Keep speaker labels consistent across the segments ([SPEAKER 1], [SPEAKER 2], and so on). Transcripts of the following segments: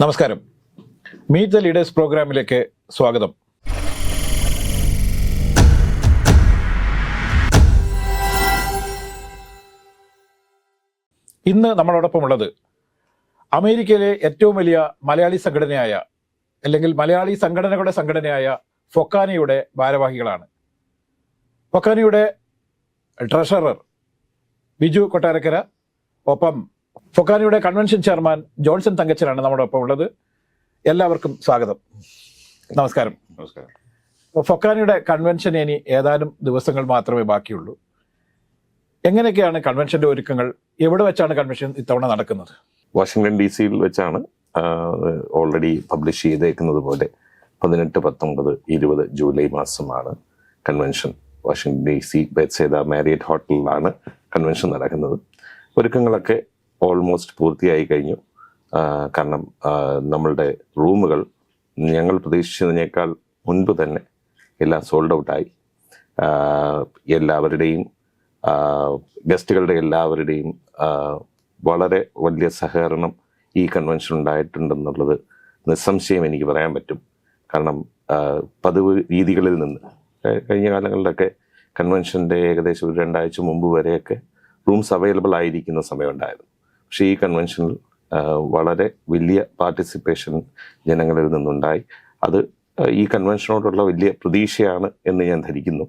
[SPEAKER 1] നമസ്കാരം. Meet the leaders പ്രോഗ്രാമിലേക്ക് സ്വാഗതം. ഇന്ന് നമ്മളോടൊപ്പം ഉള്ളത് അമേരിക്കയിലെ ഏറ്റവും വലിയ മലയാളി സംഘടനയായ അല്ലെങ്കിൽ മലയാളി സംഘടനകളുടെ സംഘടനയായ ഫൊക്കാനയുടെ ഭാരവാഹികളാണ്. ഫൊക്കാനയുടെ ട്രഷറർ ബിജു കൊട്ടാരക്കര ഒപ്പം ഫൊക്കാനയുടെ കൺവെൻഷൻ ചെയർമാൻ ജോൺസൺ തങ്കച്ചനാണ് നമ്മുടെ ഒപ്പം ഉള്ളത്. എല്ലാവർക്കും സ്വാഗതം. നമസ്കാരം.
[SPEAKER 2] നമസ്കാരം.
[SPEAKER 1] ഫൊക്കാനിയുടെ കൺവെൻഷൻ ഇനി ഏതാനും ദിവസങ്ങൾ മാത്രമേ ബാക്കിയുള്ളൂ. എങ്ങനെയൊക്കെയാണ് കൺവെൻഷന്റെ ഒരുക്കങ്ങൾ? എവിടെ വെച്ചാണ് കൺവെൻഷൻ ഇത്തവണ നടക്കുന്നത്?
[SPEAKER 2] വാഷിംഗ്ടൺ ഡി സിയിൽ വെച്ചാണ് ഓൾറെഡി പബ്ലിഷ് ചെയ്തേക്കുന്നത് പോലെ പതിനെട്ട് പത്തൊമ്പത് ഇരുപത് ജൂലൈ മാസമാണ് convention. Washington D C Bethesda Marriott ഹോട്ടലിലാണ് convention നടക്കുന്നത്. ഒരുക്കങ്ങളൊക്കെ ഓൾമോസ്റ്റ് പൂർത്തിയായി കഴിഞ്ഞു. കാരണം നമ്മളുടെ റൂമുകൾ ഞങ്ങൾ പ്രതീക്ഷിച്ചതിനേക്കാൾ മുൻപ് തന്നെ എല്ലാം സോൾഡ് ഔട്ടായി എല്ലാവരുടെയും ഗസ്റ്റുകളുടെ എല്ലാവരുടെയും വളരെ വലിയ സഹകരണം ഈ കൺവെൻഷൻ ഉണ്ടായിട്ടുണ്ടെന്നുള്ളത് നിസ്സംശയം എനിക്ക് പറയാൻ പറ്റും. കാരണം പതിവ് രീതികളിൽ നിന്ന് കഴിഞ്ഞ കാലങ്ങളിലൊക്കെ കൺവെൻഷന്റെ ഏകദേശം ഒരു രണ്ടാഴ്ച മുമ്പ് വരെയൊക്കെ റൂംസ് അവൈലബിൾ ആയിരിക്കുന്ന സമയമുണ്ടായിരുന്നു പക്ഷേ ഈ കൺവെൻഷനിൽ വളരെ വലിയ പാർട്ടിസിപ്പേഷൻ ജനങ്ങളിൽ നിന്നുണ്ടായി. അത് ഈ കൺവെൻഷനോടുള്ള വലിയ പ്രതീക്ഷയാണ് എന്ന് ഞാൻ ധരിക്കുന്നു.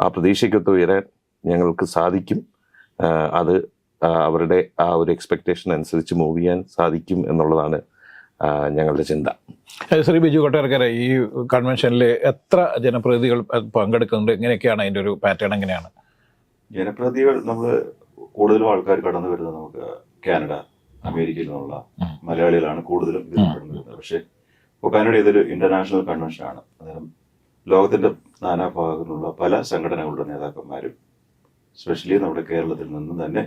[SPEAKER 2] ആ പ്രതീക്ഷയ്ക്കൊത്ത് ഉയരാൻ ഞങ്ങൾക്ക് സാധിക്കും. അത് അവരുടെ ആ ഒരു എക്സ്പെക്ടേഷൻ അനുസരിച്ച് മൂവ് ചെയ്യാൻ സാധിക്കും എന്നുള്ളതാണ് ഞങ്ങളുടെ ചിന്ത.
[SPEAKER 1] ശ്രീ ബിജു കൊട്ടാരക്കര ഈ കൺവെൻഷനിൽ എത്ര ജനപ്രതിനിധികൾ പങ്കെടുക്കുന്നുണ്ട്? എങ്ങനെയൊക്കെയാണ് അതിന്റെ ഒരു പാറ്റേൺ എങ്ങനെയാണ്?
[SPEAKER 3] ജനപ്രതിനിധികൾ നമ്മൾ കൂടുതലും ആൾക്കാർ കടന്നു വരുന്നത് നമുക്ക് കാനഡ അമേരിക്കയിൽ നിന്നുള്ള മലയാളികളാണ് കൂടുതലും ഇതിൽപ്പെടുന്നത് പക്ഷെ പക്ഷേ ഒക്കാനയുടെ ഇതൊരു ഇന്റർനാഷണൽ കൺവെൻഷൻ ആണ്. അന്നേരം ലോകത്തിന്റെ നാനാഭാഗത്തുനിന്നുള്ള പല സംഘടനകളുടെ നേതാക്കന്മാരും സ്പെഷ്യലി നമ്മുടെ കേരളത്തിൽ നിന്നും തന്നെ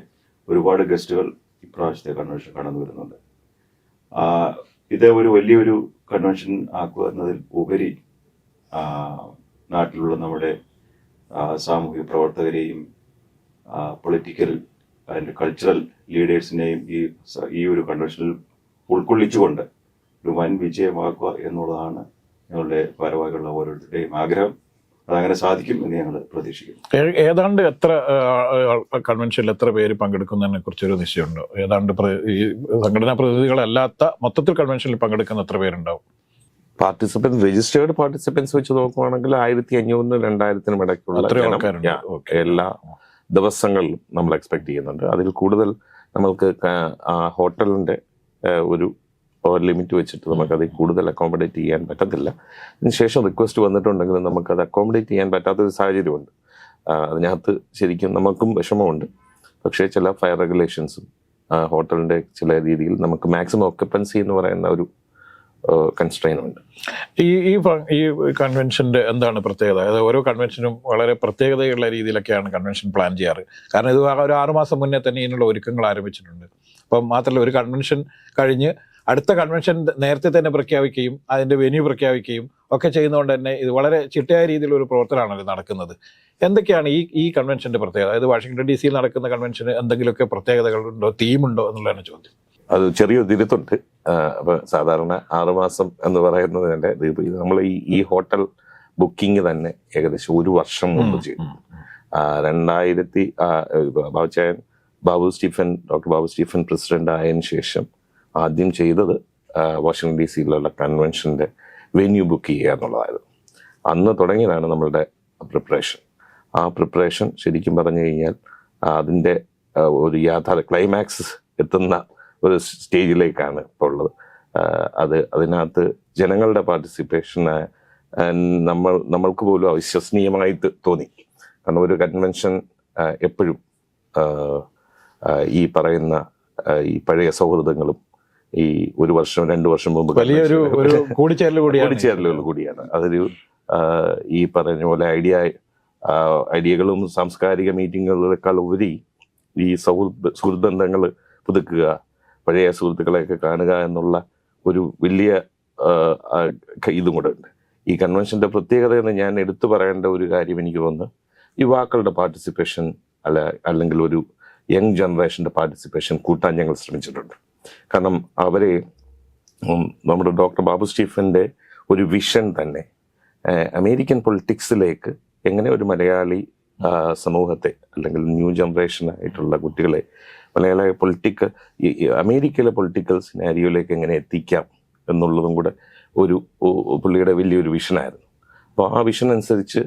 [SPEAKER 3] ഒരുപാട് ഗസ്റ്റുകൾ ഇപ്രാവശ്യത്തെ കൺവെൻഷൻ കടന്നു വരുന്നുണ്ട്. ഇത് ഒരു വലിയൊരു കൺവെൻഷൻ ആക്കുക എന്നതിൽ ഉപരി നാട്ടിലുള്ള നമ്മുടെ സാമൂഹിക പ്രവർത്തകരെയും പൊളിറ്റിക്കൽ ആൻഡ് കൾച്ചറൽ ലീഡേഴ്സിനെയും ഈ ഈ ഒരു കൺവെൻഷനിൽ ഉൾക്കൊള്ളിച്ചുകൊണ്ട് ഒരു വൻ വിജയമാക്കുക എന്നുള്ളതാണ് ഞങ്ങളുടെ ഭാരവാഹികളുടെ ഓരോരുത്തരുടെയും ആഗ്രഹം. അതങ്ങനെ സാധിക്കും എന്ന് ഞങ്ങൾ പ്രതീക്ഷിക്കുന്നു.
[SPEAKER 1] ഏതാണ്ട് എത്ര കൺവെൻഷനിൽ എത്ര പേര് പങ്കെടുക്കുന്നതിനെ കുറിച്ചൊരു നിശ്ചയമുണ്ടോ? ഏതാണ്ട് ഈ സംഘടനാ പ്രതിനിധികളല്ലാത്ത മൊത്തത്തിൽ കൺവെൻഷനിൽ പങ്കെടുക്കുന്ന എത്ര പേരുണ്ടാവും?
[SPEAKER 2] പാർട്ടിസിപ്പൻസ് രജിസ്റ്റേർഡ് പാർട്ടിസിപ്പൻസ് വെച്ച് നോക്കുവാണെങ്കിൽ ആയിരത്തി അഞ്ഞൂറിനും രണ്ടായിരത്തിനും ഇടയ്ക്കുള്ള എല്ലാ ദിവസങ്ങളിലും നമ്മൾ എക്സ്പെക്ട് ചെയ്യുന്നുണ്ട്. അതിൽ കൂടുതൽ നമ്മൾക്ക് ആ ഹോട്ടലിന്റെ ഒരു ലിമിറ്റ് വെച്ചിട്ട് നമുക്കത് കൂടുതൽ അക്കോമഡേറ്റ് ചെയ്യാൻ പറ്റത്തില്ല. അതിനുശേഷം റിക്വസ്റ്റ് വന്നിട്ടുണ്ടെങ്കിലും നമുക്കത് അക്കോമഡേറ്റ് ചെയ്യാൻ പറ്റാത്തൊരു സാഹചര്യമുണ്ട്. അതിനകത്ത് ശരിക്കും നമുക്കും വിഷമമുണ്ട്. പക്ഷേ ചില ഫയർ റെഗുലേഷൻസും ഹോട്ടലിന്റെ ചില രീതിയിൽ നമുക്ക് മാക്സിമം ഒക്കപ്പൻസി എന്ന് പറയുന്ന ഒരു കൺസ്ട്രെയിൻ ഉണ്ട്.
[SPEAKER 1] ഈ ഈ ഈ കൺവെൻഷന്റെ എന്താണ് പ്രത്യേകത? അതായത് ഓരോ കൺവെൻഷനും വളരെ പ്രത്യേകതയുള്ള രീതിയിലൊക്കെയാണ് കൺവെൻഷൻ പ്ലാൻ ചെയ്യാറ്. കാരണം ഇത് ഒരു ആറുമാസം മുന്നേ തന്നെ ഇതിനുള്ള ഒരുക്കങ്ങൾ ആരംഭിച്ചിട്ടുണ്ട്. അപ്പം മാത്രമല്ല ഒരു കൺവെൻഷൻ കഴിഞ്ഞ് അടുത്ത കൺവെൻഷൻ നേരത്തെ തന്നെ പ്രഖ്യാപിക്കുകയും അതിന്റെ വെന്യൂ പ്രഖ്യാപിക്കുകയും ഒക്കെ ചെയ്യുന്നതുകൊണ്ട് തന്നെ ഇത് വളരെ ചിട്ടയായ രീതിയിലുള്ള ഒരു പ്രവർത്തനമാണ് നടക്കുന്നത്. എന്തൊക്കെയാണ് ഈ ഈ കൺവെൻഷന്റെ പ്രത്യേകത? അതായത് വാഷിങ്ടൺ ഡി സിയിൽ നടക്കുന്ന കൺവെൻഷന് എന്തെങ്കിലുമൊക്കെ പ്രത്യേകതകളുണ്ടോ തീമുണ്ടോ എന്നുള്ളതാണ് ചോദ്യം.
[SPEAKER 2] അത് ചെറിയൊരു തിരുത്തുണ്ട്. അപ്പോൾ അപ്പൊ സാധാരണ ആറുമാസം എന്ന് പറയുന്നത് ഇത് നമ്മൾ ഈ ഈ ഹോട്ടൽ ബുക്കിംഗ് തന്നെ ഏകദേശം ഒരു വർഷം മുമ്പ് ചെയ്തു. രണ്ടായിരത്തി Babuchayan Babuchayan Babu Stephen doctor Babu Stephen president ആയതിനു ശേഷം ആദ്യം ചെയ്തത് വാഷിംഗ്ടൺ ഡി സിയിലുള്ള കൺവെൻഷന്റെ വെന്യൂ ബുക്ക് ചെയ്യുക എന്നുള്ളതായിരുന്നു. അന്ന് തുടങ്ങിയതാണ് നമ്മളുടെ പ്രിപ്പറേഷൻ. ആ പ്രിപ്പറേഷൻ ശരിക്കും പറഞ്ഞു കഴിഞ്ഞാൽ അതിന്റെ ഒരു യാഥാർത്ഥ ക്ലൈമാക്സ് എത്തുന്ന ഒരു സ്റ്റേജിലേക്കാണ് ഇപ്പോൾ ഉള്ളത്. അത് അതിനകത്ത് ജനങ്ങളുടെ പാർട്ടിസിപ്പേഷൻ നമ്മൾ നമ്മൾക്ക് പോലും അവിശ്വസനീയമായി തോന്നി. കാരണം ഒരു കൺവെൻഷൻ എപ്പോഴും ഈ പറയുന്ന ഈ പഴയ സൗഹൃദങ്ങളും ഈ ഒരു വർഷം രണ്ടു വർഷം മുമ്പ്
[SPEAKER 1] വലിയൊരു കൂടിച്ചേരൽ കൂടിയാണ്.
[SPEAKER 2] കൂടിച്ചേരലുകൾ കൂടിയാണ്. അതൊരു ഈ പറഞ്ഞ പോലെ ഐഡിയ ഐഡിയകളും സാംസ്കാരിക മീറ്റിങ്ങുകളെക്കാൾ ഉപരി ഈ സൗഹൃദ സുഹൃദ്ബന്ധങ്ങൾ പുതുക്കുക പഴയ സുഹൃത്തുക്കളെയൊക്കെ കാണുക എന്നുള്ള ഒരു വലിയ ഇതും കൂടെ ഉണ്ട്. ഈ കൺവെൻഷന്റെ പ്രത്യേകത എന്ന് ഞാൻ എടുത്തു പറയേണ്ട ഒരു കാര്യം എനിക്ക് തോന്നുന്നു യുവാക്കളുടെ പാർട്ടിസിപ്പേഷൻ അല്ല അല്ലെങ്കിൽ ഒരു യങ് ജനറേഷന്റെ പാർട്ടിസിപ്പേഷൻ കൂട്ടാൻ ഞങ്ങൾ ശ്രമിച്ചിട്ടുണ്ട്. കാരണം അവരെ നമ്മുടെ ഡോക്ടർ ബാബു സ്റ്റീഫന്റെ ഒരു വിഷൻ തന്നെ അമേരിക്കൻ പൊളിറ്റിക്സിലേക്ക് എങ്ങനെ ഒരു മലയാളി സമൂഹത്തെ അല്ലെങ്കിൽ ന്യൂ ജനറേഷൻ ആയിട്ടുള്ള കുട്ടികളെ മലയാള പൊളിറ്റിക്കൽ അമേരിക്കയിലെ പൊളിറ്റിക്കൽ സിനാരിയോയിലേക്ക് എങ്ങനെ എത്തിക്കാം എന്നുള്ളതും കൂടെ ഒരു പുള്ളിയുടെ വലിയൊരു വിഷനായിരുന്നു അപ്പോൾ ആ വിഷൻ അനുസരിച്ച്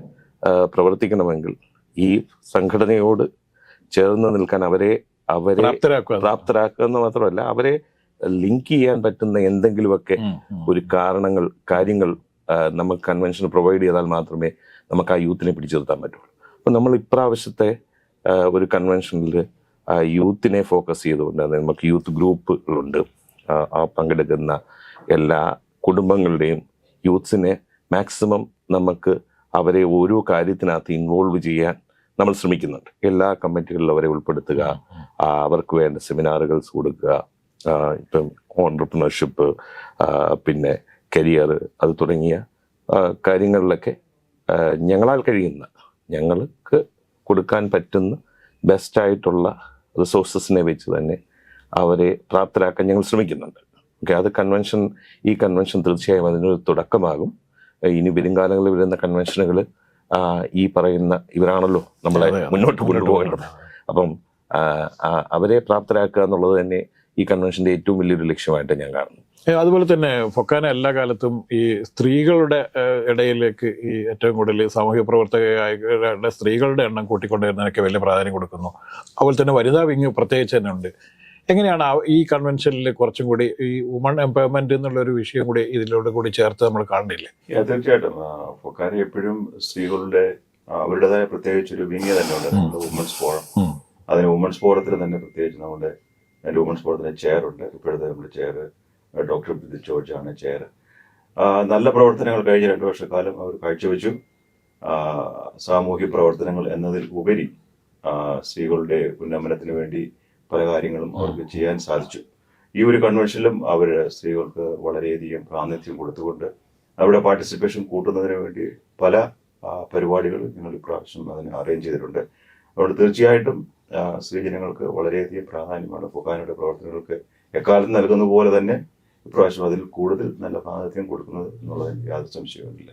[SPEAKER 2] പ്രവർത്തിക്കണമെങ്കിൽ ഈ സംഘടനയോട് ചേർന്ന് നിൽക്കാൻ അവരെ അവരെ
[SPEAKER 1] പ്രാപ്തരാക്കുക
[SPEAKER 2] എന്ന് മാത്രമല്ല അവരെ ലിങ്ക് ചെയ്യാൻ പറ്റുന്ന എന്തെങ്കിലുമൊക്കെ. ഒരു കാരണങ്ങൾ കാര്യങ്ങൾ നമുക്ക് കൺവെൻഷൻ പ്രൊവൈഡ് ചെയ്താൽ മാത്രമേ നമുക്ക് ആ യൂത്തിനെ പിടിച്ചു നിർത്താൻ പറ്റുള്ളൂ അപ്പം നമ്മൾ ഇപ്രാവശ്യത്തെ ഒരു കൺവെൻഷനിൽ യൂത്തിനെ ഫോക്കസ് ചെയ്തുകൊണ്ട് നമുക്ക് യൂത്ത് ഗ്രൂപ്പുകളുണ്ട്. ആ, പങ്കെടുക്കുന്ന എല്ലാ കുടുംബങ്ങളുടെയും യൂത്ത്സിനെ മാക്സിമം നമുക്ക് അവരെ ഓരോ കാര്യത്തിനകത്ത് ഇൻവോൾവ് ചെയ്യാൻ നമ്മൾ ശ്രമിക്കുന്നുണ്ട്. എല്ലാ കമ്മിറ്റികളിലും അവരെ ഉൾപ്പെടുത്തുക അവർക്ക് വേണ്ട സെമിനാറുകൾ കൊടുക്കുക ഇപ്പം ഓൺടർപ്രണർഷിപ്പ് പിന്നെ കരിയർ അത് തുടങ്ങിയ കാര്യങ്ങളിലൊക്കെ ഞങ്ങളാൽ കഴിയുന്ന ഞങ്ങൾക്ക് കൊടുക്കാൻ പറ്റുന്ന ബെസ്റ്റായിട്ടുള്ള റിസോഴ്സസിനെ വെച്ച് തന്നെ അവരെ പ്രാപ്തരാക്കാൻ ഞങ്ങൾ ശ്രമിക്കുന്നുണ്ട്. ഓക്കെ അത് കൺവെൻഷൻ ഈ കൺവെൻഷൻ തീർച്ചയായും അതിനൊരു തുടക്കമാകും. ഇനി വരും കാലങ്ങളിൽ വരുന്ന കൺവെൻഷനുകൾ ഈ പറയുന്ന ഇവരാണല്ലോ നമ്മളെ. മുന്നോട്ട് കൊണ്ടുപോകേണ്ടത്. അപ്പം അവരെ പ്രാപ്തരാക്കുക എന്നുള്ളത് തന്നെ ഈ കൺവെൻഷന്റെ ഏറ്റവും വലിയൊരു ലക്ഷ്യമായിട്ട് ഞാൻ കാണുന്നു.
[SPEAKER 1] അതുപോലെ തന്നെ ഫൊക്കാന എല്ലാ കാലത്തും ഈ സ്ത്രീകളുടെ ഇടയിലേക്ക് ഈ ഏറ്റവും കൂടുതൽ സാമൂഹ്യ പ്രവർത്തകയായ സ്ത്രീകളുടെ എണ്ണം കൂട്ടിക്കൊണ്ടുവരുന്നതിനൊക്കെ വലിയ പ്രാധാന്യം കൊടുക്കുന്നു. അതുപോലെ തന്നെ വനിതാ വിങ് പ്രത്യേകിച്ച് തന്നെ ഉണ്ട്. എങ്ങനെയാണ് ഈ കൺവെൻഷനിൽ കുറച്ചും കൂടി ഈ വുമൺ എംപവർമെന്റ് എന്നുള്ള ഒരു വിഷയം കൂടി ഇതിലൂടെ കൂടി ചേർത്ത് നമ്മൾ കാണുന്നില്ലേ?
[SPEAKER 3] തീർച്ചയായിട്ടും. ഫൊക്കാന എപ്പോഴും സ്ത്രീകളുടെ അവരുടേതായ പ്രത്യേകിച്ച് ഒരു വിങ് തന്നെ ഉണ്ട്. നമ്മുടെ വുമൻസ് ഫോറം. അതിന് വുമൻസ് ഫോറത്തിൽ തന്നെ പ്രത്യേകിച്ച് നമ്മുടെ വുമൻസ് ഫോറത്തിന് ചെയർ ഉണ്ട്. ഇപ്പോഴത്തെ നമ്മുടെ ചെയർ ഡോക്ടർ ബിന്ദു ജോർജ് ആണ് ചെയർ നല്ല പ്രവർത്തനങ്ങൾ കഴിഞ്ഞ രണ്ട് വർഷക്കാലം അവർ കാഴ്ചവെച്ചു. സാമൂഹ്യ പ്രവർത്തനങ്ങൾ എന്നതിൽ ഉപരി സ്ത്രീകളുടെ ഉന്നമനത്തിന് വേണ്ടി പല കാര്യങ്ങളും അവർക്ക് ചെയ്യാൻ സാധിച്ചു. ഈ ഒരു കൺവെൻഷനിലും അവർ സ്ത്രീകൾക്ക് വളരെയധികം പ്രാതിനിധ്യം കൊടുത്തുകൊണ്ട് അവരുടെ പാർട്ടിസിപ്പേഷൻ കൂട്ടുന്നതിന് വേണ്ടി പല പരിപാടികൾ ഞങ്ങൾ ഇപ്രാവശ്യം അതിന് അറേഞ്ച് ചെയ്തിട്ടുണ്ട്. അതുകൊണ്ട് തീർച്ചയായിട്ടും സ്ത്രീജനങ്ങൾക്ക് വളരെയധികം പ്രാധാന്യമാണ്. ഫുഖാനയുടെ പ്രവർത്തനങ്ങൾക്ക് എക്കാലത്ത് നൽകുന്ന പോലെ തന്നെ ഇപ്രാവശ്യം അതിൽ കൂടുതൽ നല്ല പ്രാതിനിധ്യം കൊടുക്കുന്നത് എന്നുള്ളതിൽ യാതൊരു സംശയവുമില്ല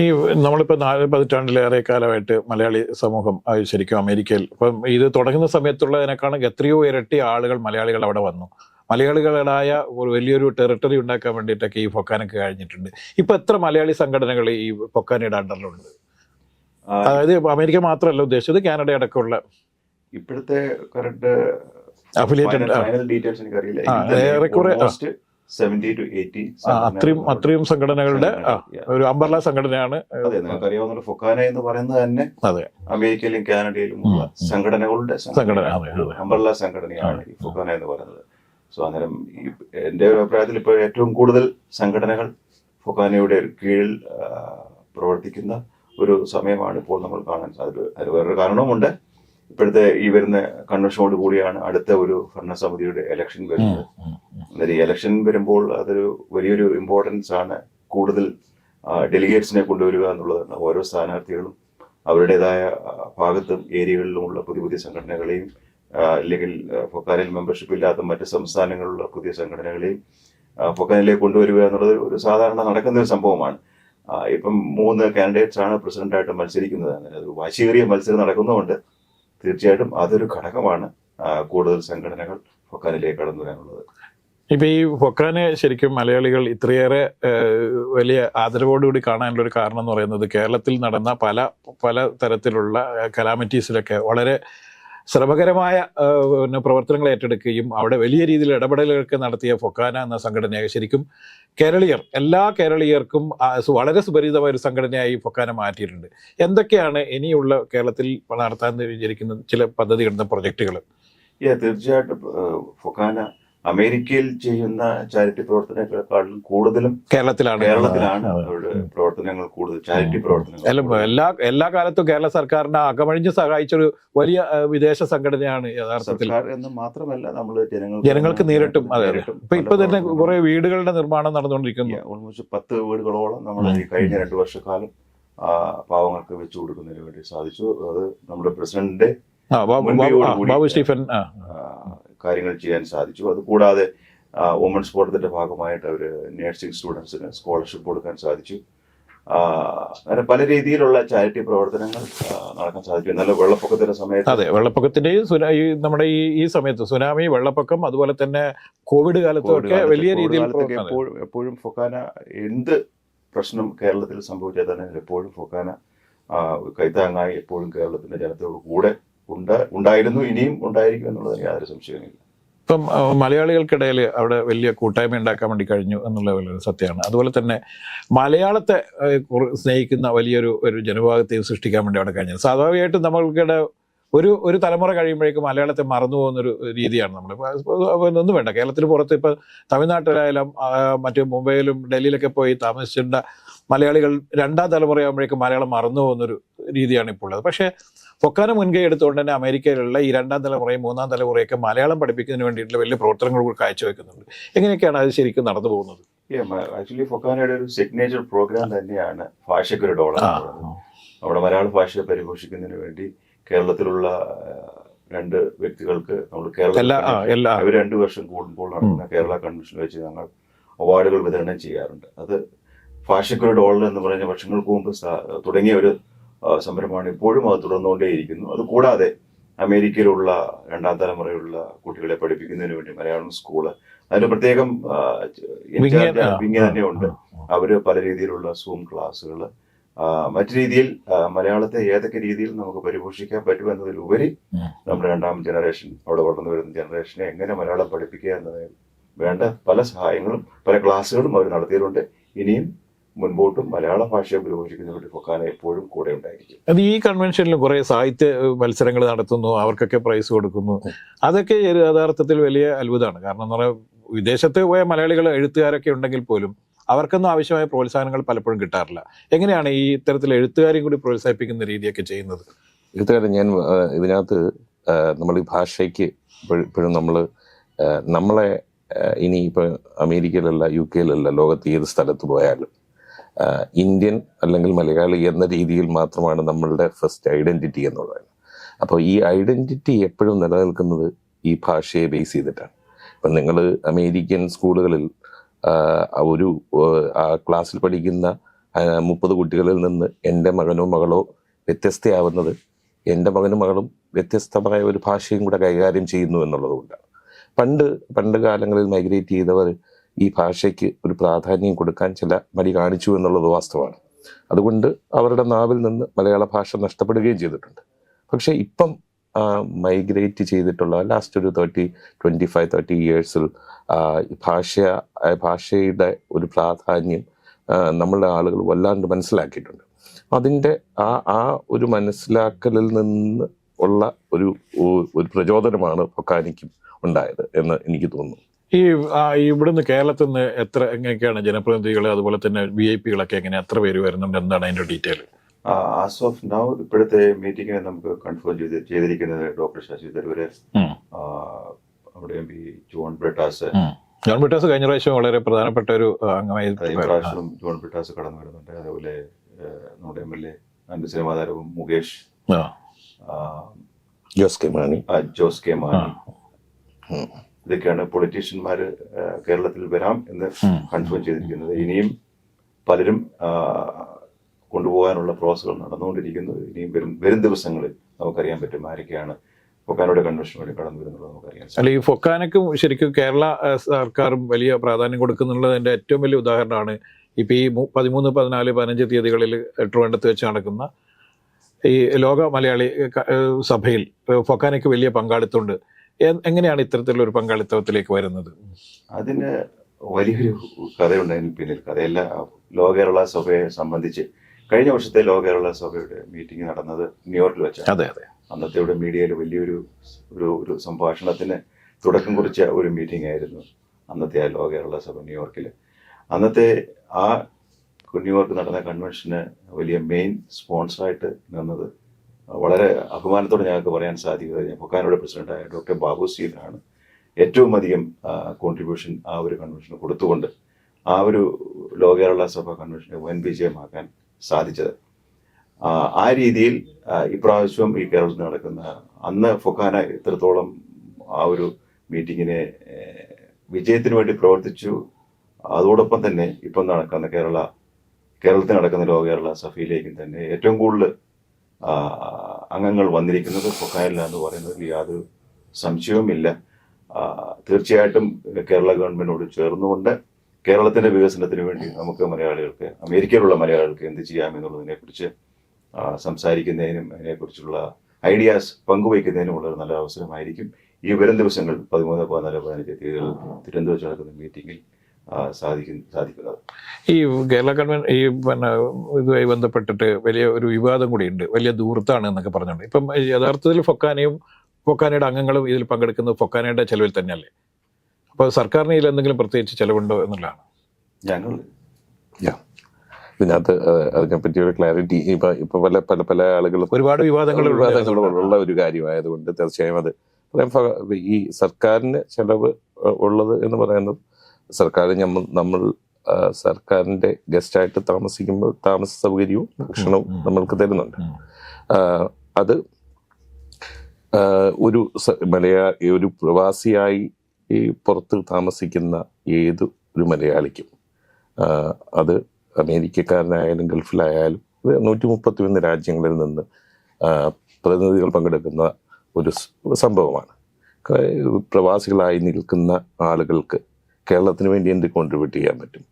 [SPEAKER 1] ഈ നമ്മളിപ്പോൾ നാല് പതിറ്റാണ്ടിലേറെ കാലമായിട്ട് മലയാളി സമൂഹം ശരിക്കും അമേരിക്കയിൽ ഇപ്പം ഇത് തുടങ്ങുന്ന സമയത്തുള്ളതിനേക്കാളും എത്രയോ ഇരട്ടി ആളുകൾ മലയാളികൾ അവിടെ വന്നു. മലയാളികളായ ഒരു വലിയൊരു ടെറിട്ടറി ഉണ്ടാക്കാൻ വേണ്ടിയിട്ടൊക്കെ ഈ ഫൊക്കാനൊക്കെ കഴിഞ്ഞിട്ടുണ്ട്. ഇപ്പൊ എത്ര മലയാളി സംഘടനകൾ ഈ ഫൊക്കാനയുടെ അണ്ടറിലുണ്ട് അതായത് അമേരിക്ക മാത്രമല്ല ഉദ്ദേശിച്ചത് കാനഡ അടക്കമുള്ള
[SPEAKER 3] ഇപ്പോഴത്തെ കറണ്ട്
[SPEAKER 1] അഫിലിയേറ്റഡ്
[SPEAKER 3] ഫൈനൽ ഡീറ്റെയിൽസ് എനിക്കറിയില്ല.
[SPEAKER 1] ഏറെക്കുറെ.
[SPEAKER 3] സെവന്റി ടു എയ്റ്റി
[SPEAKER 1] അത്രയും അത്രയും സംഘടനകളുടെ ഒരു അമ്പർല സംഘടനയാണ്.
[SPEAKER 3] അതെ നിങ്ങൾക്കറിയാവുന്ന ഫൊക്കാന എന്ന് പറയുന്നത് തന്നെ
[SPEAKER 1] അതെ.
[SPEAKER 3] അമേരിക്കയിലും കാനഡയിലും ഉള്ള. സംഘടനകളുടെ
[SPEAKER 1] സംഘടന, അതെ.
[SPEAKER 3] സംഘടനയാണ് ഈ ഫൊക്കാന എന്ന് പറയുന്നത്. സോ അന്നേരം ഈ എന്റെ ഒരു അഭിപ്രായത്തിൽ ഇപ്പോൾ ഏറ്റവും കൂടുതൽ സംഘടനകൾ ഫൊക്കാനയുടെ കീഴിൽ പ്രവർത്തിക്കുന്ന ഒരു സമയമാണ് ഇപ്പോൾ നമ്മൾ കാണാൻ സാധിക്കുന്നത് അത് വേറൊരു കാരണവുമുണ്ട്. ഇപ്പോഴത്തെ ഈ വരുന്ന കൺവെൻഷനോട് കൂടിയാണ് അടുത്ത ഒരു ഭരണസമിതിയുടെ ഇലക്ഷൻ വരുന്നത്. അന്നേരം ഈ ഇലക്ഷൻ വരുമ്പോൾ അതൊരു വലിയൊരു ഇമ്പോർട്ടൻസ് ആണ് കൂടുതൽ ഡെലിഗേറ്റ്സിനെ കൊണ്ടുവരിക എന്നുള്ളതാണ്. ഓരോ സ്ഥാനാർത്ഥികളും അവരുടേതായ ഭാഗത്തും ഏരിയകളിലുമുള്ള പുതിയ പുതിയ സംഘടനകളെയും അല്ലെങ്കിൽ ഫൊക്കാനിൽ മെമ്പർഷിപ്പ് ഇല്ലാത്ത മറ്റ് സംസ്ഥാനങ്ങളിലുള്ള പുതിയ സംഘടനകളെയും ഫൊക്കാനിലേക്ക് കൊണ്ടുവരിക എന്നുള്ളത് ഒരു സാധാരണ നടക്കുന്ന ഒരു സംഭവമാണ്. ഇപ്പം മൂന്ന് കാൻഡിഡേറ്റ്സ് ആണ് പ്രസിഡന്റായിട്ട് മത്സരിക്കുന്നത്. അങ്ങനെ ഒരു വാശിയേറിയ മത്സരം നടക്കുന്നതുകൊണ്ട് തീർച്ചയായിട്ടും അതൊരു ഘടകമാണ് കൂടുതൽ സംഘടനകൾ ഫൊക്കാനിലേക്ക് കടന്നു വരാനുള്ളത്.
[SPEAKER 1] ഇപ്പൊ ഈ ഫൊക്കാനെ ശരിക്കും മലയാളികൾ ഇത്രയേറെ വലിയ ആദരവോടുകൂടി കാണാനുള്ള ഒരു കാരണം എന്ന് പറയുന്നത് കേരളത്തിൽ നടന്ന പല പല തരത്തിലുള്ള കലാമിറ്റീസിലൊക്കെ വളരെ ശ്രമകരമായ പിന്നെ പ്രവർത്തനങ്ങൾ ഏറ്റെടുക്കുകയും അവിടെ വലിയ രീതിയിൽ ഇടപെടലുകൾക്ക് നടത്തിയ ഫൊക്കാന എന്ന സംഘടനയെ ശരിക്കും കേരളീയർ എല്ലാ കേരളീയർക്കും വളരെ സുപരിചിതമായ ഒരു സംഘടനയായി ഫൊക്കാന മാറ്റിയിട്ടുണ്ട്. എന്തൊക്കെയാണ് ഇനിയുള്ള കേരളത്തിൽ നടത്താൻ വിചാരിക്കുന്ന ചില പദ്ധതികളുടെ പ്രൊജക്ടുകൾ?
[SPEAKER 3] തീർച്ചയായിട്ടും ഫൊക്കാന അമേരിക്കയിൽ ചെയ്യുന്ന ചാരിറ്റി പ്രവർത്തനങ്ങളെക്കാളും കൂടുതലും
[SPEAKER 1] കേരളത്തിലാണ്.
[SPEAKER 3] കേരളത്തിലാണ് അവരുടെ പ്രവർത്തനങ്ങൾ കൂടുതൽ ചാരിറ്റി പ്രവർത്തനങ്ങൾ
[SPEAKER 1] എല്ലാ എല്ലാ കാലത്തും കേരള സർക്കാരിനെ അകമഴിഞ്ഞ് സഹായിച്ചൊരു വലിയ വിദേശ സംഘടനയാണ് യഥാർത്ഥത്തിൽ.
[SPEAKER 3] എന്ന് മാത്രമല്ല നമ്മൾ ജനങ്ങൾ
[SPEAKER 1] ജനങ്ങൾക്ക് നേരിട്ടും അതെ ഇപ്പൊ ഇപ്പൊ തന്നെ കുറെ വീടുകളുടെ നിർമ്മാണം നടന്നുകൊണ്ടിരിക്കുന്നു.
[SPEAKER 3] ഓൾമോസ്റ്റ് പത്ത് വീടുകളോളം നമ്മൾ ഈ കഴിഞ്ഞ രണ്ട് വർഷക്കാലം ആ, പാവങ്ങൾക്ക് വെച്ചു കൊടുക്കുന്നതിന് വേണ്ടി സാധിച്ചു. അത് നമ്മുടെ പ്രസിഡന്റിന്റെ
[SPEAKER 1] ബാബു- സ്റ്റീഫൻ
[SPEAKER 3] കാര്യങ്ങൾ ചെയ്യാൻ സാധിച്ചു. അതുകൂടാതെ വുമൻസ് ഫോറത്തിന്റെ ഭാഗമായിട്ട് അവർ നേഴ്സിംഗ് സ്റ്റുഡൻസിന് സ്കോളർഷിപ്പ് കൊടുക്കാൻ സാധിച്ചു. അങ്ങനെ പല രീതിയിലുള്ള ചാരിറ്റി പ്രവർത്തനങ്ങൾ നടക്കാൻ സാധിച്ചു. നല്ല വെള്ളപ്പൊക്കത്തിന്റെ സമയത്ത്
[SPEAKER 1] അതെ വെള്ളപ്പൊക്കത്തിന്റെ ഈ നമ്മുടെ ഈ ഈ സമയത്ത് സുനാമി വെള്ളപ്പൊക്കം അതുപോലെ തന്നെ കോവിഡ് കാലത്തും
[SPEAKER 3] കോവിഡ്
[SPEAKER 1] ഒക്കെ
[SPEAKER 3] കാലത്ത്
[SPEAKER 1] വലിയ രീതിയിൽ
[SPEAKER 3] എപ്പോഴും എപ്പോഴും ഫൊക്കാന എന്ത് പ്രശ്നം കേരളത്തിൽ സംഭവിച്ചാൽ തന്നെ എപ്പോഴും ഫൊക്കാന കൈത്താങ്ങായി എപ്പോഴും കേരളത്തിന്റെ ജനത്തോട് കൂടെ ഉണ്ട് ഉണ്ടായിരുന്നു ഇനിയും ഉണ്ടായിരിക്കും എന്നുള്ളത് യാതൊരു സംശയമില്ല
[SPEAKER 1] ഇപ്പം മലയാളികൾക്കിടയിൽ അവിടെ വലിയ കൂട്ടായ്മ ഉണ്ടാക്കാൻ വേണ്ടി കഴിഞ്ഞു എന്നുള്ള വലിയൊരു സത്യമാണ്. അതുപോലെ തന്നെ മലയാളത്തെ സ്നേഹിക്കുന്ന വലിയൊരു ഒരു ജനവിഭാഗത്തെയും സൃഷ്ടിക്കാൻ വേണ്ടി അവിടെ കഴിഞ്ഞത്. സ്വാഭാവികമായിട്ടും നമ്മൾക്കിടെ ഒരു ഒരു തലമുറ കഴിയുമ്പോഴേക്കും മലയാളത്തെ മറന്നു പോകുന്നൊരു രീതിയാണ് നമ്മൾ ഒന്നും വേണ്ട. കേരളത്തിന് പുറത്ത് ഇപ്പം തമിഴ്നാട്ടിലായാലും മറ്റു മുംബൈയിലും ഡൽഹിയിലൊക്കെ പോയി താമസിച്ചിട്ടുള്ള മലയാളികൾ രണ്ടാം തലമുറയാകുമ്പോഴേക്കും മലയാളം മറന്നു പോകുന്നൊരു രീതിയാണ് ഇപ്പോൾ ഉള്ളത് പക്ഷേ ഫൊക്കാന മുൻകൈ എടുത്തുകൊണ്ട് തന്നെ അമേരിക്കയിലുള്ള ഈ രണ്ടാം തലമുറയും മൂന്നാം തലമുറയൊക്കെ മലയാളം പഠിപ്പിക്കുന്നതിന് വേണ്ടിയിട്ടുള്ള വലിയ പ്രവർത്തനങ്ങൾ കൂടി കാഴ്ചവെക്കുന്നുണ്ട്. എങ്ങനെയൊക്കെയാണ് അത് ശരിക്കും നടന്നു പോകുന്നത്?
[SPEAKER 3] ആക്ച്വലി ഫൊക്കാനയുടെ ഒരു സിഗ്നേച്ചർ പ്രോഗ്രാം തന്നെയാണ് ഭാഷയ്ക്കൊരു ഡോളർ നമ്മുടെ മലയാള ഭാഷയെ പരിപോഷിക്കുന്നതിന് വേണ്ടി കേരളത്തിലുള്ള രണ്ട് വ്യക്തികൾക്ക് നമ്മൾ കേരള
[SPEAKER 1] രണ്ട്
[SPEAKER 3] അവർ രണ്ടു വർഷം കൂടുമ്പോൾ നടക്കുന്ന കേരള കൺവെൻഷൻ വെച്ച് ഞങ്ങൾ അവാർഡുകൾ വിതരണം ചെയ്യാറുണ്ട്. അത് ഭാഷയ്ക്കൊരു ഡോളർ എന്ന് പറഞ്ഞ വർഷങ്ങൾക്ക് മുമ്പ് തുടങ്ങിയ ഒരു സംരംഭമാണ് ഇപ്പോഴും അത് തുടർന്നുകൊണ്ടേയിരിക്കുന്നു. അതുകൂടാതെ അമേരിക്കയിലുള്ള രണ്ടാം തലമുറയിലുള്ള കുട്ടികളെ പഠിപ്പിക്കുന്നതിന് വേണ്ടി മലയാളം സ്കൂൾ അതിന് പ്രത്യേകം ആ,
[SPEAKER 1] വിങ്ങ-
[SPEAKER 3] ഇൻചാർജ് തന്നെ ഉണ്ട്. അവർ പല രീതിയിലുള്ള സൂം ക്ലാസ്സുകൾ മറ്റു രീതിയിൽ മലയാളത്തെ ഏതൊക്കെ രീതിയിൽ നമുക്ക് പരിപോഷിക്കാൻ പറ്റും
[SPEAKER 1] എന്നതിലുപരി
[SPEAKER 3] നമ്മുടെ രണ്ടാം ജനറേഷൻ അവിടെ വളർന്നു വരുന്ന ജനറേഷനെ എങ്ങനെ മലയാളം പഠിപ്പിക്കുക എന്നതിന് വേണ്ട പല സഹായങ്ങളും പല ക്ലാസ്സുകളും അവർ നടത്തിയിട്ടുണ്ട്. ഇനിയും മുൻപോട്ടും മലയാള ഭാഷ ഉപയോഗിക്കുന്നവരുടെ പൊക്കാന എപ്പോഴും കൂടെ ഉണ്ടായിരിക്കും.
[SPEAKER 1] അത് ഈ കൺവെൻഷനിൽ കുറേ സാഹിത്യ മത്സരങ്ങൾ നടത്തുന്നു അവർക്കൊക്കെ പ്രൈസ് കൊടുക്കുന്നു. അതൊക്കെ ഒരു യഥാർത്ഥത്തിൽ വലിയ അത്ഭുതമാണ്. കാരണം എന്ന് പറഞ്ഞാൽ വിദേശത്ത് പോയ മലയാളികൾ എഴുത്തുകാരൊക്കെ ഉണ്ടെങ്കിൽ പോലും അവർക്കൊന്നും ആവശ്യമായ പ്രോത്സാഹനങ്ങൾ പലപ്പോഴും കിട്ടാറില്ല. എങ്ങനെയാണ് ഈ ഇത്തരത്തിൽ എഴുത്തുകാരെയും കൂടി പ്രോത്സാഹിപ്പിക്കുന്ന രീതിയൊക്കെ ചെയ്യുന്നത്?
[SPEAKER 2] എഴുത്തുകാരൻ ഞാൻ ഇതിനകത്ത് നമ്മൾ ഈ ഭാഷയ്ക്ക് ഇപ്പോഴും നമ്മൾ നമ്മളെ ഇനി ഇപ്പൊ അമേരിക്കയിലല്ല യു കെയിലല്ല ലോകത്ത് ഏത് സ്ഥലത്ത് പോയാലും ഇന്ത്യൻ അല്ലെങ്കിൽ മലയാളി എന്ന രീതിയിൽ മാത്രമാണ് നമ്മളുടെ ഫസ്റ്റ് ഐഡന്റിറ്റി എന്നുള്ളത്. അപ്പോൾ ഈ ഐഡന്റിറ്റി എപ്പോഴും നിലനിൽക്കുന്നത് ഈ ഭാഷയെ ബേസ് ചെയ്തിട്ടാണ്. ഇപ്പം നിങ്ങൾ അമേരിക്കൻ സ്കൂളുകളിൽ ഒരു ക്ലാസ്സിൽ പഠിക്കുന്ന മുപ്പത് കുട്ടികളിൽ നിന്ന് എന്റെ മകനോ മകളോ വ്യത്യസ്തയാവുന്നത് എന്റെ മകനും മകളും വ്യത്യസ്തമായ ഒരു ഭാഷയും കൂടെ കൈകാര്യം ചെയ്യുന്നു എന്നുള്ളതുകൊണ്ടാണ്. പണ്ട് പണ്ട് കാലങ്ങളിൽ മൈഗ്രേറ്റ് ചെയ്തവർ ഈ ഭാഷയ്ക്ക് ഒരു പ്രാധാന്യം കൊടുക്കാൻ ചില മടി കാണിച്ചു എന്നുള്ളത് വാസ്തവമാണ്. അതുകൊണ്ട് അവരുടെ നാവിൽ നിന്ന് മലയാള ഭാഷ നഷ്ടപ്പെടുകയും ചെയ്തിട്ടുണ്ട്. പക്ഷേ ഇപ്പം മൈഗ്രേറ്റ് ചെയ്തിട്ടുള്ള ലാസ്റ്റ് ഒരു തേർട്ടി ട്വന്റി ഫൈവ് തേർട്ടി ഇയേഴ്സിൽ ഭാഷ ഭാഷയുടെ ഒരു പ്രാധാന്യം നമ്മളുടെ ആളുകൾ വല്ലാണ്ട് മനസ്സിലാക്കിയിട്ടുണ്ട്. അതിന്റെ ആ ആ ഒരു മനസ്സിലാക്കലിൽ നിന്ന് ഉള്ള ഒരു ഒരു പ്രചോദനമാണ് ഫൊക്കാനിക്കും ഉണ്ടായത് എന്ന് എനിക്ക് തോന്നുന്നു.
[SPEAKER 1] ഈ ആ, ഇവിടുന്ന് കേരളത്തിൽ നിന്ന് എത്ര എങ്ങനെയൊക്കെയാണ് ജനപ്രതിനിധികൾ അതുപോലെ തന്നെ വി ഐ പികളൊക്കെ എങ്ങനെ എത്ര പേര് വരുന്നുണ്ട് എന്താണ് അതിന്റെ ഡീറ്റെയിൽ?
[SPEAKER 3] ആസ് ഓഫ് നൗ ഇപ്പോഴത്തെ മീറ്റിംഗിനെ നമുക്ക് കൺഫേം ചെയ്ത് ചെയ്തിരിക്കുന്നത് ഡോക്ടർ ശശി തരൂര്. അവിടെ M P John Brittas.
[SPEAKER 1] John Brittas കഴിഞ്ഞ പ്രാവശ്യം വളരെ പ്രധാനപ്പെട്ട ഒരു അംഗമായി
[SPEAKER 3] പ്രാവശ്യം ജോൺ ബ്രിട്ടാസ് കടന്നു വരുന്നുണ്ട്. അതേപോലെ നമ്മുടെ എം എൽ എ രണ്ട് സിനിമാ താരവും Mukesh
[SPEAKER 2] Jose K Mani.
[SPEAKER 3] Jose K Mani. ഇതൊക്കെയാണ് പൊളിറ്റീഷ്യന്മാർ കേരളത്തിൽ വരാം എന്ന് കൺഫേം ചെയ്തിരിക്കുന്നത്. ഇനിയും പലരും കൊണ്ടുപോകാനുള്ള പ്രോസസ്സുകൾ നടന്നുകൊണ്ടിരിക്കുന്നു. ഇനിയും വരും വരും ദിവസങ്ങളിൽ നമുക്കറിയാൻ പറ്റും ആരൊക്കെയാണ് കൺവെൻഷൻ വഴി കടന്നു വരുന്നുള്ളത് നമുക്കറിയാം
[SPEAKER 1] അല്ല ഈ ഫൊക്കാനക്കും ശരിക്കും കേരള സർക്കാരും വലിയ പ്രാധാന്യം കൊടുക്കുന്നുള്ളതിന്റെ ഏറ്റവും വലിയ ഉദാഹരണമാണ്. ഇപ്പം ഈ പതിമൂന്ന് പതിനാല് പതിനഞ്ച് തീയതികളിൽ ട്രിവാൻഡത്ത് വെച്ച് നടക്കുന്ന ഈ ലോക മലയാളി സഭയിൽ ഫൊക്കാനയ്ക്ക് വലിയ പങ്കാളിത്തമുണ്ട് എങ്ങനെയാണ് ഇത്തരത്തിലുള്ള ഒരു പങ്കാളിത്തത്തിലേക്ക് വരുന്നത്?
[SPEAKER 3] അതിന് വലിയൊരു കഥയുണ്ട് അതിന് പിന്നിൽ. കഥയല്ല ലോ കേരള സഭയെ സംബന്ധിച്ച് കഴിഞ്ഞ വർഷത്തെ ലോ കേരള സഭയുടെ മീറ്റിംഗ് നടന്നത് ന്യൂയോർക്കിൽ വെച്ചാണ്.
[SPEAKER 1] അതെ അതെ.
[SPEAKER 3] അന്നത്തെ ഇവിടെ മീഡിയയിൽ വലിയൊരു ഒരു ഒരു സംഭാഷണത്തിന് തുടക്കം കുറിച്ച ഒരു മീറ്റിംഗ് ആയിരുന്നു അന്നത്തെ ആ ലോ കേരള സഭ ന്യൂയോർക്കിൽ. അന്നത്തെ ആ ന്യൂയോർക്ക് നടന്ന കൺവെൻഷന് വലിയ മെയിൻ സ്പോൺസറായിട്ട് നിന്നത് വളരെ അഭിമാനത്തോടെ ഞങ്ങൾക്ക് പറയാൻ സാധിക്കുന്നത് പൊക്കാനോട് പ്രസിഡന്റായ ഡോക്ടർ ബാബു സീലാണ് ഏറ്റവും അധികം കോൺട്രിബ്യൂഷൻ ആ ഒരു കൺവെൻഷന് കൊടുത്തുകൊണ്ട് ആ ഒരു ലോകേരള സഭ കൺവെൻഷനെ വൻ വിജയമാക്കാൻ സാധിച്ചത്. ആ, രീതിയിൽ ഇപ്രാവശ്യം ഈ കേരളത്തിൽ നടക്കുന്ന അന്ന് ഫൊക്കാന ഇത്രത്തോളം ആ ഒരു മീറ്റിങ്ങിനെ വിജയത്തിന് വേണ്ടി പ്രവർത്തിച്ചു അതോടൊപ്പം തന്നെ ഇപ്പം നടക്കുന്ന കേരള കേരളത്തിൽ നടക്കുന്ന ലോക കേരള സഭയിലേക്കും തന്നെ ഏറ്റവും കൂടുതൽ അംഗങ്ങൾ വന്നിരിക്കുന്നത് പൊക്കാനിലാന്ന് പറയുന്നതിൽ യാതൊരു സംശയവുമില്ല. തീർച്ചയായിട്ടും കേരള ഗവൺമെന്റിനോട് ചേർന്നുകൊണ്ട് കേരളത്തിന്റെ വികസനത്തിന് വേണ്ടി നമുക്ക് മലയാളികൾക്ക് അമേരിക്കയിലുള്ള മലയാളികൾക്ക് എന്ത് ചെയ്യാം എന്നുള്ളതിനെ കുറിച്ച് സംസാരിക്കുന്നതിനും അതിനെക്കുറിച്ചുള്ള ഐഡിയാസ് പങ്കുവയ്ക്കുന്നതിനുമുള്ള ഒരു നല്ല അവസരമായിരിക്കും ഈ വരും ദിവസങ്ങൾ പതിമൂന്ന് പതിനാല് പതിനഞ്ച് തീയതികളിൽ തിരുവനന്തപുരത്ത് നടക്കുന്ന മീറ്റിംഗിൽ സാധിക്കും സാധിക്കുന്നത്
[SPEAKER 1] ഈ കേരള കൺവെൻ ഈ പിന്നെ ഇതുമായി ബന്ധപ്പെട്ടിട്ട് വലിയ ഒരു വിവാദം കൂടിയുണ്ട്. വലിയ ദൂരത്താണ് എന്നൊക്കെ പറഞ്ഞുകൊണ്ട് ഇപ്പം യഥാർത്ഥത്തിൽ ഫൊക്കാനയും ഫൊക്കാനയുടെ അംഗങ്ങളും ഇതിൽ പങ്കെടുക്കുന്നത് ഫൊക്കാനയുടെ ചെലവിൽ തന്നെയല്ലേ? അപ്പോൾ സർക്കാരിന് ഇതിൽ എന്തെങ്കിലും പ്രത്യേകിച്ച് ചെലവുണ്ടോ എന്നുള്ളതാണ്.
[SPEAKER 3] ഞങ്ങൾ
[SPEAKER 2] ഇതിനകത്ത് അതിനെപ്പറ്റി ഒരു ക്ലാരിറ്റി ഇപ്പൊ ഇപ്പൊ പല പല പല ആളുകളും
[SPEAKER 1] ഒരുപാട് വിവാദങ്ങൾ
[SPEAKER 2] വിവാദങ്ങളുള്ള ഒരു കാര്യമായതുകൊണ്ട് തീർച്ചയായും അത്. ഈ സർക്കാരിന് ചെലവ് ഉള്ളത് എന്ന് പറയുന്നത് സർക്കാർ നമ്മൾ നമ്മൾ ആ, സർക്കാരിന്റെ ഗസ്റ്റായിട്ട് താമസിക്കുമ്പോൾ താമസ സൗകര്യവും ഭക്ഷണവും നമ്മൾക്ക് തരുന്നുണ്ട്. അത് ഒരു മലയാളി മലയാ ഒരു പ്രവാസിയായി ഈ പുറത്ത് താമസിക്കുന്ന ഏത് ഒരു മലയാളിക്കും അത് അമേരിക്കക്കാരനായാലും ഗൾഫിലായാലും നൂറ്റി മുപ്പത്തി ഒന്ന് രാജ്യങ്ങളിൽ നിന്ന് പ്രതിനിധികൾ പങ്കെടുക്കുന്ന ഒരു സംഭവമാണ്. പ്രവാസികളായി നിൽക്കുന്ന ആളുകൾക്ക് കേരളത്തിന് വേണ്ടി എന്ത് കോൺട്രിബ്യൂട്ട് ചെയ്യാൻ പറ്റും?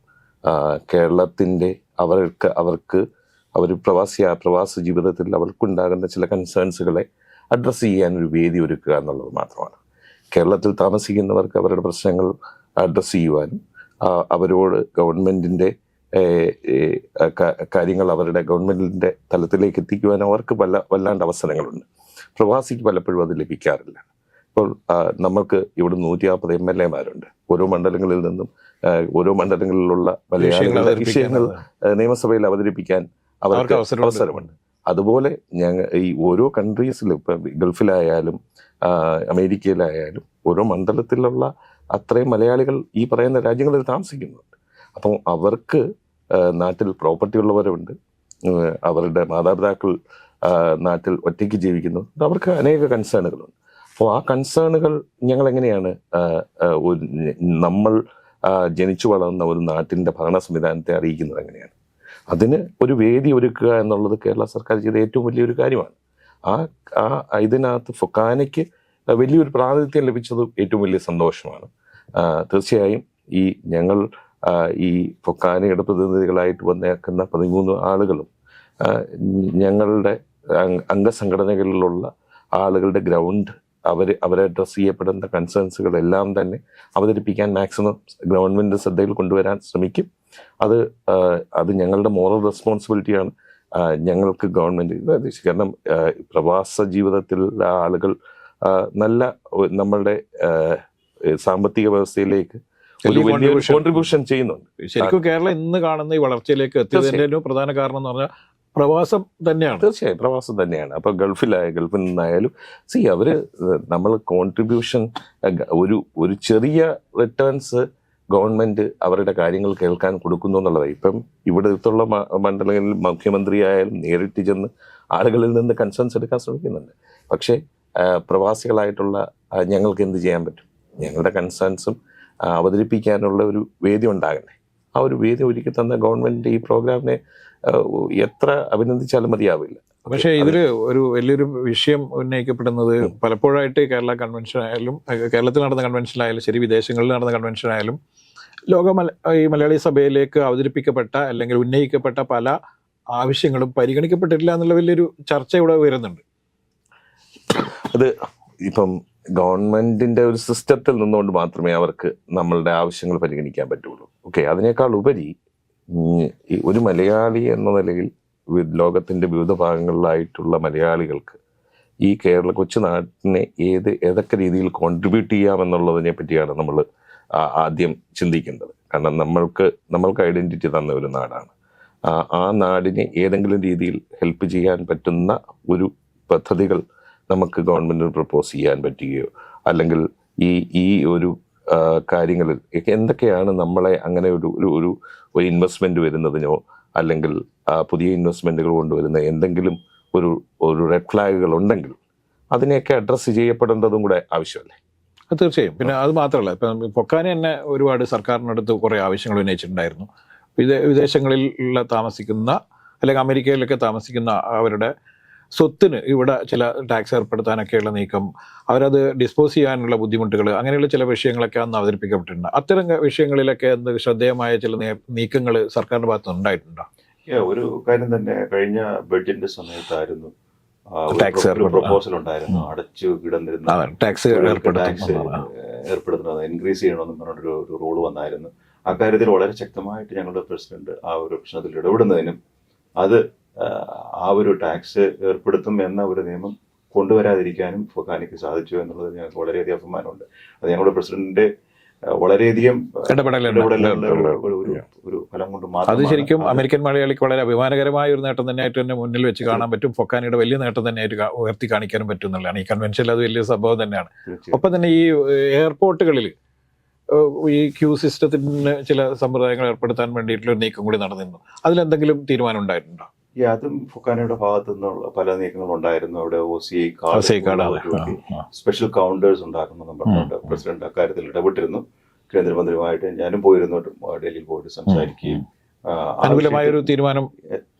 [SPEAKER 2] കേരളത്തിന്റെ അവർക്ക് അവർക്ക് അവർ പ്രവാസി പ്രവാസ ജീവിതത്തിൽ അവർക്കുണ്ടാകുന്ന ചില കൺസേൺസുകളെ അഡ്രസ്സ് ചെയ്യാൻ ഒരു വേദി ഒരുക്കുക എന്നുള്ളത് മാത്രമാണ്. കേരളത്തിൽ താമസിക്കുന്നവർക്ക് അവരുടെ പ്രശ്നങ്ങൾ അഡ്രസ്സ് ചെയ്യുവാനും അവരോട് ഗവൺമെന്റിന്റെ കാര്യങ്ങൾ അവരുടെ ഗവൺമെന്റിന്റെ തലത്തിലേക്ക് എത്തിക്കുവാനും അവർക്ക് വല്ല വല്ലാണ്ട് അവസരങ്ങളുണ്ട്. പ്രവാസിക്ക് പലപ്പോഴും അത് ലഭിക്കാറില്ല. ഇപ്പോൾ നമ്മൾക്ക് ഇവിടെ നൂറ്റി നാൽപ്പത് എം എൽ എമാരുണ്ട്. ഓരോ മണ്ഡലങ്ങളിൽ നിന്നും ഓരോ മണ്ഡലങ്ങളിലുള്ള മലയാളികളുടെ വിഷയങ്ങൾ നിയമസഭയിൽ അവതരിപ്പിക്കാൻ അവർക്ക്
[SPEAKER 1] അവസരമുണ്ട്.
[SPEAKER 2] അതുപോലെ ഞങ്ങൾ ഈ ഓരോ കൺട്രീസിലും ഇപ്പം ഗൾഫിലായാലും അമേരിക്കയിലായാലും ഓരോ മണ്ഡലത്തിലുള്ള അത്രയും മലയാളികൾ ഈ പറയുന്ന രാജ്യങ്ങളിൽ താമസിക്കുന്നുണ്ട്. അപ്പം അവർക്ക് നാട്ടിൽ പ്രോപ്പർട്ടി ഉള്ളവരുണ്ട്. അവരുടെ മാതാപിതാക്കൾ നാട്ടിൽ ഒറ്റയ്ക്ക് ജീവിക്കുന്നു. അവർക്ക് അനേക കൺസേണുകളുണ്ട് അപ്പോൾ ആ കൺസേണുകൾ ഞങ്ങൾ എങ്ങനെയാണ് നമ്മൾ ജനിച്ചു വളർന്ന ഒരു നാട്ടിന്റെ ഭരണ സംവിധാനത്തെ അറിയിക്കുന്നത് എങ്ങനെയാണ്? അതിന് ഒരു വേദി ഒരുക്കുക എന്നുള്ളത് കേരള സർക്കാർ ചെയ്ത ഏറ്റവും വലിയൊരു കാര്യമാണ്. ആ ആ ഇതിനകത്ത് ഫൊക്കാനയ്ക്ക് വലിയൊരു പ്രാതിനിധ്യം ലഭിച്ചത് ഏറ്റവും വലിയ സന്തോഷമാണ്. തീർച്ചയായും ഈ ഞങ്ങൾ ഈ ഫൊക്കാനയുടെ പ്രതിനിധികളായിട്ട് വന്നേക്കുന്ന പതിമൂന്ന് ആളുകളും ഞങ്ങളുടെ അംഗ- അംഗസംഘടനകളിലുള്ള ആളുകളുടെ ഗ്രൗണ്ട് അവർ അവരെ അഡ്രസ്സ് ചെയ്യപ്പെടുന്ന കൺസേൺസുകളെല്ലാം തന്നെ അവതരിപ്പിക്കാൻ മാക്സിമം ഗവൺമെന്റ് ശ്രദ്ധയിൽ കൊണ്ടുവരാൻ ശ്രമിക്കും. അത് അത് ഞങ്ങളുടെ മോറൽ റെസ്പോൺസിബിലിറ്റിയാണ് ഞങ്ങൾക്ക് ഗവൺമെന്റ് കാരണം പ്രവാസ ജീവിതത്തിലുള്ള ആളുകൾ നല്ല നമ്മളുടെ സാമ്പത്തിക വ്യവസ്ഥയിലേക്ക് കോൺട്രിബ്യൂഷൻ ചെയ്യുന്നുണ്ട്.
[SPEAKER 1] ശരിക്കും കേരളം ഇന്ന് കാണുന്ന ഈ വളർച്ചയിലേക്ക് എത്തിയതിന്റെ പ്രധാന കാരണം എന്ന് പറഞ്ഞാൽ പ്രവാസം തന്നെയാണ്.
[SPEAKER 2] തീർച്ചയായും പ്രവാസം തന്നെയാണ്. അപ്പോൾ ഗൾഫിലായ ഗൾഫിൽ നിന്നായാലും സി അവർ നമ്മൾ കോൺട്രിബ്യൂഷൻ ഒരു ഒരു ചെറിയ റിട്ടേൺസ് ഗവൺമെന്റ് അവരുടെ കാര്യങ്ങൾ കേൾക്കാൻ കൊടുക്കുന്നു എന്നുള്ളത്. ഇപ്പം ഇവിടുത്തുള്ള മണ്ഡലങ്ങളിൽ മുഖ്യമന്ത്രി ആയാലും നേരിട്ട് ചെന്ന് ആളുകളിൽ നിന്ന് കൺസേൺസ് എടുക്കാൻ ശ്രമിക്കുന്നുണ്ട്. പക്ഷേ പ്രവാസികളായിട്ടുള്ള ഞങ്ങൾക്ക് എന്ത് ചെയ്യാൻ പറ്റും? ഞങ്ങളുടെ കൺസേൺസും അവതരിപ്പിക്കാനുള്ള ഒരു വേദി ഉണ്ടാകണ്ടേ ആ ഒരു വേദി ഒരുക്കി തന്ന ഗവൺമെന്റ് ഈ പ്രോഗ്രാമിനെ എത്ര അഭിനന്ദിച്ചാലും മതിയാവില്ല.
[SPEAKER 1] പക്ഷേ ഇതിൽ ഒരു വലിയൊരു വിഷയം ഉന്നയിക്കപ്പെടുന്നത് പലപ്പോഴായിട്ട് കേരള കൺവെൻഷൻ ആയാലും കേരളത്തിൽ നടന്ന കൺവെൻഷൻ ആയാലും ശരി വിദേശങ്ങളിൽ നടന്ന കൺവെൻഷൻ ആയാലും ലോക മല ഈ മലയാളി സഭയിലേക്ക് അവതരിപ്പിക്കപ്പെട്ട അല്ലെങ്കിൽ ഉന്നയിക്കപ്പെട്ട പല ആവശ്യങ്ങളും പരിഗണിക്കപ്പെട്ടിട്ടില്ല എന്നുള്ള വലിയൊരു ചർച്ച ഇവിടെ ഉയരുന്നുണ്ട്.
[SPEAKER 2] അത് ഇപ്പം ഗവൺമെന്റിന്റെ ഒരു സിസ്റ്റത്തിൽ നിന്നുകൊണ്ട് മാത്രമേ അവർക്ക് നമ്മളുടെ ആവശ്യങ്ങൾ പരിഗണിക്കാൻ പറ്റുള്ളൂ. ഓക്കെ അതിനേക്കാൾ ഉപരി ഒരു മലയാളി എന്ന നിലയിൽ ലോകത്തിന്റെ വിവിധ ഭാഗങ്ങളിലായിട്ടുള്ള മലയാളികൾക്ക് ഈ കേരള കൊച്ചു നാട്ടിനെ ഏത് ഏതൊക്കെ രീതിയിൽ കോൺട്രിബ്യൂട്ട് ചെയ്യാമെന്നുള്ളതിനെ പറ്റിയാണ് നമ്മൾ ആദ്യം ചിന്തിക്കേണ്ടത്. കാരണം നമ്മൾക്ക് നമ്മൾക്ക് ഐഡന്റിറ്റി തന്ന ഒരു നാടാണ്. ആ നാടിനെ ഏതെങ്കിലും രീതിയിൽ ഹെൽപ്പ് ചെയ്യാൻ പറ്റുന്ന ഒരു പദ്ധതികൾ നമുക്ക് ഗവൺമെന്റിന് പ്രപ്പോസ് ചെയ്യാൻ പറ്റുകയോ അല്ലെങ്കിൽ ഈ ഈ ഒരു കാര്യങ്ങളിൽ എന്തൊക്കെയാണ് നമ്മളെ അങ്ങനെ ഒരു ഒരു ഒരു ഒരു ഇൻവെസ്റ്റ്മെന്റ് വരുന്നതിനോ അല്ലെങ്കിൽ പുതിയ ഇൻവെസ്റ്റ്മെന്റുകൾ കൊണ്ടുവരുന്ന എന്തെങ്കിലും ഒരു ഒരു റെഡ് ഫ്ലാഗുകൾ ഉണ്ടെങ്കിൽ അതിനെയൊക്കെ അഡ്രസ്സ് ചെയ്യപ്പെടേണ്ടതും കൂടെ ആവശ്യമല്ലേ?
[SPEAKER 1] അത് തീർച്ചയായും. പിന്നെ അത് മാത്രമല്ല ഇപ്പം പൊക്കാനെ തന്നെ ഒരുപാട് സർക്കാരിനടുത്ത് കുറേ ആവശ്യങ്ങൾ ഉന്നയിച്ചിട്ടുണ്ടായിരുന്നു. വിദേ വിദേശങ്ങളിൽ താമസിക്കുന്ന അല്ലെങ്കിൽ അമേരിക്കയിലൊക്കെ താമസിക്കുന്ന അവരുടെ സ്വത്തിന് ഇവിടെ ചില ടാക്സ് ഏർപ്പെടുത്താനൊക്കെയുള്ള നീക്കം അവരത് ഡിസ്പോസ് ചെയ്യാനുള്ള ബുദ്ധിമുട്ടുകൾ അങ്ങനെയുള്ള ചില വിഷയങ്ങളൊക്കെ അന്ന് അവതരിപ്പിക്കപ്പെട്ടിട്ടുണ്ട്. അത്തരം വിഷയങ്ങളിലൊക്കെ എന്ത് ശ്രദ്ധേയമായ ചില നീക്കങ്ങൾ സർക്കാരിന്റെ ഭാഗത്ത് ഉണ്ടായിട്ടുണ്ടോ?
[SPEAKER 3] ഒരു കാര്യം തന്നെ കഴിഞ്ഞ ബഡ്ജറ്റിന്റെ സമയത്തായിരുന്നു
[SPEAKER 1] ടാക്സ്.
[SPEAKER 3] പ്രപ്പോസൽ ഉണ്ടായിരുന്നു അടച്ചു കിടന്നിരുന്ന
[SPEAKER 1] ടാക്സ്
[SPEAKER 3] ഏർപ്പെടുത്തുന്നത് ഇൻക്രീസ് ചെയ്യണമെന്നും പറഞ്ഞൊരു ഒരു റൂൾ വന്നായിരുന്നു. അക്കാര്യത്തിൽ വളരെ ശക്തമായിട്ട് ഞങ്ങളുടെ പ്രസിഡന്റ് ആ ഒരു പ്രശ്നത്തിൽ ഇടപെടുന്നതിനും അത് ആ, ഒരു ടാക്സ് ഏർപ്പെടുത്തും എന്ന ഒരു നിയമം കൊണ്ടുവരാതിരിക്കാനും ഫൊക്കാനിക്ക് സാധിച്ചു എന്നുള്ളത് ഞങ്ങൾക്ക് വളരെയധികം അഭിമാനമുണ്ട്. അത് ഞങ്ങളുടെ പ്രസിഡന്റിന്റെ വളരെയധികം ഒരു- ഫലം കൊണ്ട്
[SPEAKER 1] അത് ശരിക്കും അമേരിക്കൻ മലയാളിക്ക് വളരെ അഭിമാനകരമായ ഒരു നേട്ടം തന്നെയായിട്ട് തന്നെ മുന്നിൽ വെച്ച് കാണാൻ പറ്റും. ഫൊക്കാനിയുടെ വലിയ നേട്ടം തന്നെയായിട്ട് ഉയർത്തി കാണിക്കാനും പറ്റും എന്നുള്ളതാണ് ഈ കൺവെൻഷനിൽ അത് വലിയ സംഭവം തന്നെയാണ്. ഒപ്പം തന്നെ ഈ എയർപോർട്ടുകളിൽ ഈ ക്യൂ സിസ്റ്റത്തിന് ചില സമ്പ്രദായങ്ങൾ ഏർപ്പെടുത്താൻ വേണ്ടിയിട്ടുള്ള ഒരു നീക്കം കൂടി നടന്നിരുന്നു. അതിലെന്തെങ്കിലും തീരുമാനം ഉണ്ടായിട്ടുണ്ടോ?
[SPEAKER 3] ഈ അതും ഫുക്കാനയുടെ ഭാഗത്തു നിന്നുള്ള പല നീക്കങ്ങളും ഉണ്ടായിരുന്നു അവിടെ O C I
[SPEAKER 1] card.
[SPEAKER 3] Special counters ഉണ്ടാക്കുന്നു പറഞ്ഞുകൊണ്ട് പ്രസിഡന്റ് അക്കാര്യത്തിൽ ഇടപെട്ടിരുന്നു. കേന്ദ്രമന്ത്രിയുമായിട്ട് ഞാനും പോയിരുന്നു. ഡൽഹിയിൽ പോയിട്ട് സംസാരിക്കുകയും
[SPEAKER 1] അനുകൂലമായ ഒരു തീരുമാനം.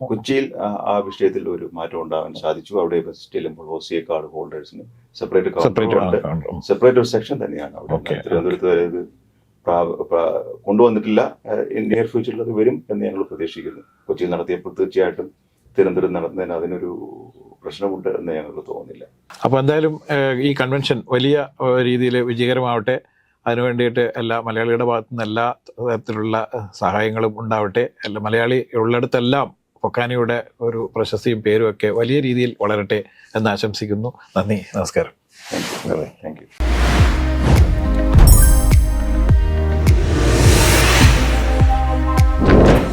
[SPEAKER 3] കൊച്ചിയിൽ ആ- വിഷയത്തിൽ ഒരു മാറ്റം ഉണ്ടാവാൻ സാധിച്ചു. അവിടെ ചെല്ലുമ്പോൾ ഒ സി ഐ കാർഡ് ഹോൾഡേഴ്സിന് സെപ്പറേറ്റ്
[SPEAKER 1] സെപ്പറേറ്റ്
[SPEAKER 3] ഒരു സെക്ഷൻ തന്നെയാണ് അവിടെ. തിരുവനന്തപുരത്ത് കൊണ്ടുവന്നിട്ടില്ല. നിയർ ഫ്യൂച്ചറിൽ അത് വരും എന്ന് ഞങ്ങൾ പ്രതീക്ഷിക്കുന്നു. കൊച്ചിയിൽ നടത്തിയപ്പോൾ തീർച്ചയായിട്ടും തിരുവനന്തപുരം നടത്തുന്നതിന് അതിനൊരു പ്രശ്നമുണ്ട് എന്ന് ഞങ്ങൾക്ക് തോന്നുന്നില്ല.
[SPEAKER 1] അപ്പോൾ എന്തായാലും ഈ കൺവെൻഷൻ വലിയ രീതിയിൽ വിജയകരമാവട്ടെ. അതിനു വേണ്ടിയിട്ട് എല്ലാ മലയാളികളുടെ ഭാഗത്തു നിന്ന് എല്ലാ തരത്തിലുള്ള സഹായങ്ങളും ഉണ്ടാവട്ടെ. എല്ലാ മലയാളി ഉള്ളിടത്തെല്ലാം പൊക്കാനിയുടെ ഒരു പ്രശസ്തിയും പേരും ഒക്കെ വലിയ രീതിയിൽ വളരട്ടെ എന്ന് ആശംസിക്കുന്നു. നന്ദി നമസ്കാരം.
[SPEAKER 3] Thank you